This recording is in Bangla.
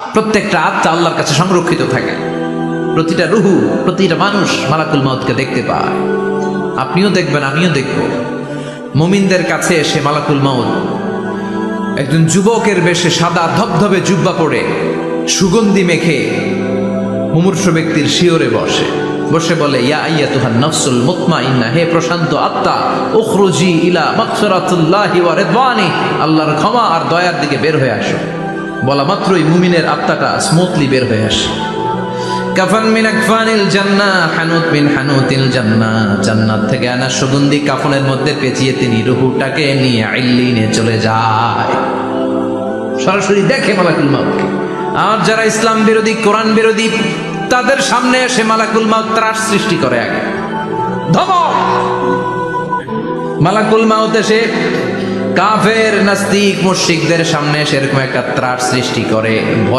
প্রত্যেকটা আত্মা আল্লাহর কাছে সংরক্ষিত থাকে। প্রতিটা রুহু, প্রতিটা মানুষ মালাকুল মাউতকে দেখতে পায়। আপনিও দেখবেন, আমিও দেখব। মুমিনদের কাছে এসে মালাকুল মাউত একজন যুবকের বেশে সাদা ধবধবে জুব্বা পরে সুগন্ধি মেখে মুমূর্ষ ব্যক্তির শিওরে বসে। বসে বলে, ইয়া আইয়া তুহান নফসুল মুতমাইন্না, হে প্রশান্ত আত্মা, উখরুজি ইলা মাগফিরাতুল্লাহি ওয়া রিদওয়ানি। আল্লাহর ক্ষমা আর দয়ার দিকে বের হয়ে আসো। বলা মাত্রই মুমিনের আত্মাটা স্মুথলি বের হয়ে আসে। কাফান হানুত মিন জান্নাত থেকে সুগন্ধি মধ্যে পেঁচিয়ে তিনি রুহুটাকে নিয়ে চলে যায়। সরাসরি দেখে মালাকুল আর যারা ইসলাম বিরোধী, কোরআন বিরোধী, তাদের সামনে এসে মালাকুল মাউত ত্রাস সৃষ্টি করে মালাকুল মাউত এসে কাফের নাস্তিক মুশরিকদের সামনে সেরকম একটা ত্রাস সৃষ্টি করে ভয়